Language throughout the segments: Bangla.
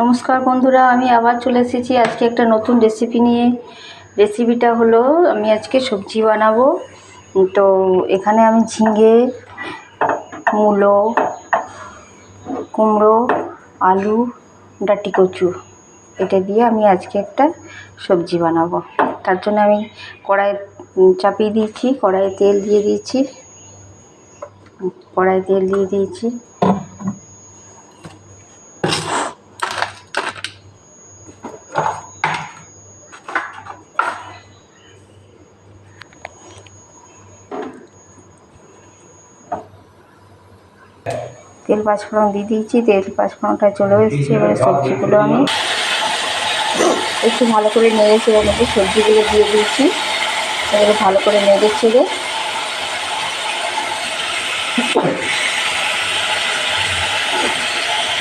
নমস্কার বন্ধুরা, আমি আবার চলে এসেছি আজকে একটা নতুন রেসিপি নিয়ে। রেসিপিটা হলো, আমি আজকে সবজি বানাবো। তো এখানে আমি ঝিঙে, মূলো, কুমড়ো, আলু, ডাটি কচু, এটা দিয়ে আমি আজকে একটা সবজি বানাবো। তার জন্য আমি কড়াই চাপিয়ে দিয়েছি, কড়াইয়ে তেল দিয়ে দিয়েছি কড়াই তেল দিয়ে দিয়েছি। তেল পাঁচফোড়ন দিয়ে দিয়েছি, তেল পাঁচফোড়নটা চলে এসেছে, এবারে সবজিগুলো আমি একটু ভালো করে নেড়ে চেড়ে মধ্যে সবজিগুলো দিয়ে দিয়েছি। এবারে ভালো করে নেড়ে চেড়ে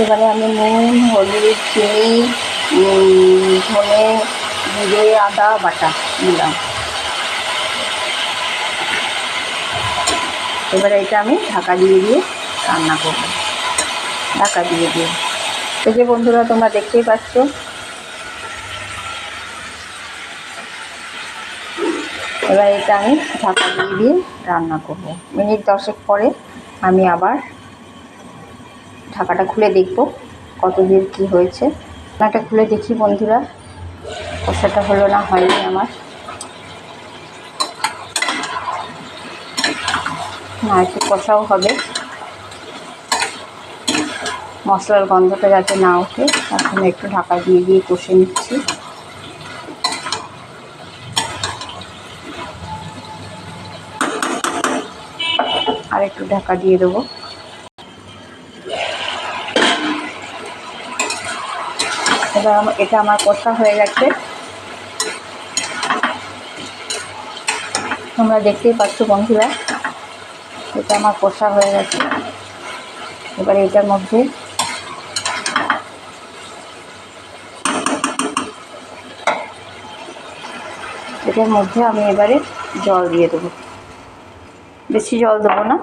এবারে আমি নুন, হলুদ, চিনি ধনে, জিরে, আদা, বাটা দিলাম। এবারে এটা আমি ঢাকা দিয়ে দিয়ে রান্না করব। ঢাকা দিয়ে দিয়ে এই যে বন্ধুরা, তোমরা দেখতেই পাচ্ছ। এবার এটা আমি ঢাকা দিয়ে দিয়ে রান্না করব। মিনিট দশেক পরে আমি আবার ঢাকাটা খুলে দেখব কত দূর কী হয়েছে। ঢাকাটা খুলে দেখি বন্ধুরা কষাটা হলো না, হয়নি আমার। না, একটু কষাও হবে। মশলার গন্ধটা যাতে না ওঠে, এখন একটু ঢাকা দিয়ে দিয়ে কষে নিচ্ছি। আর একটু ঢাকা দিয়ে দেবো। এবার এটা আমার কষা হয়ে গেছে। তোমরা দেখতেই পাচ্ছ বন্ধুরা, এটা আমার কষা হয়ে গেছে। এবারে এটার মধ্যে এটার মধ্যে আমি এবারে জল দিয়ে দেবো। বেশি জল দেবো না।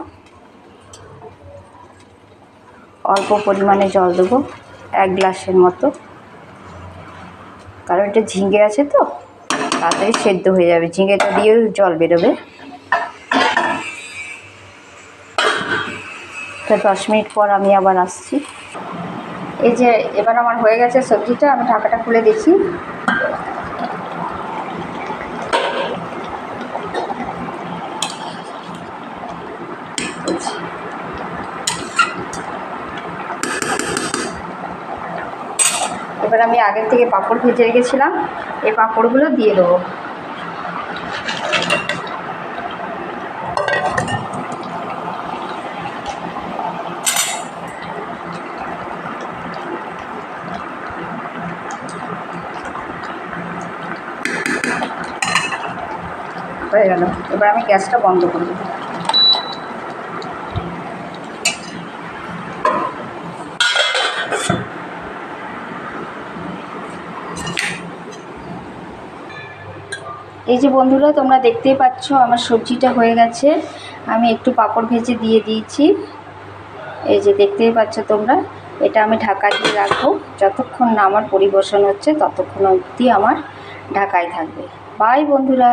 অল্প পরিমাণে জল দেবো এক গ্লাসের মতো। কারণ এটা ঝিঙে আছে তো, তাড়াতাড়ি সেদ্ধ হয়ে যাবে। ঝিঙেটা দিয়েও জল বেরোবে। তো দশ মিনিট পর আমি আবার আসছি। এই যে, এবার আমার হয়ে গেছে সবজিটা, আমি ঢাকাটা খুলে দেখি। এবার আমি আগের থেকে পাঁপড় ভেজে রেখেছিলাম, এই পাঁপড়গুলো দিয়ে দেবো। হয়ে গেল। এবার আমি গ্যাসটা বন্ধ করে দেবো। এই যে বন্ধুরা, তোমরা দেখতেই পাচ্ছ আমার সবজিটা হয়ে গেছে। আমি একটু পাপড় ভেজে দিয়ে দিয়েছি। এই যে দেখতেই পাচ্ছ তোমরা, এটা আমি ঢাকা দিয়ে রাখব। যতক্ষণ না আমার পরিবেশন হচ্ছে, ততক্ষণ অবধি আমার ঢাকায় থাকবে। বাই বন্ধুরা।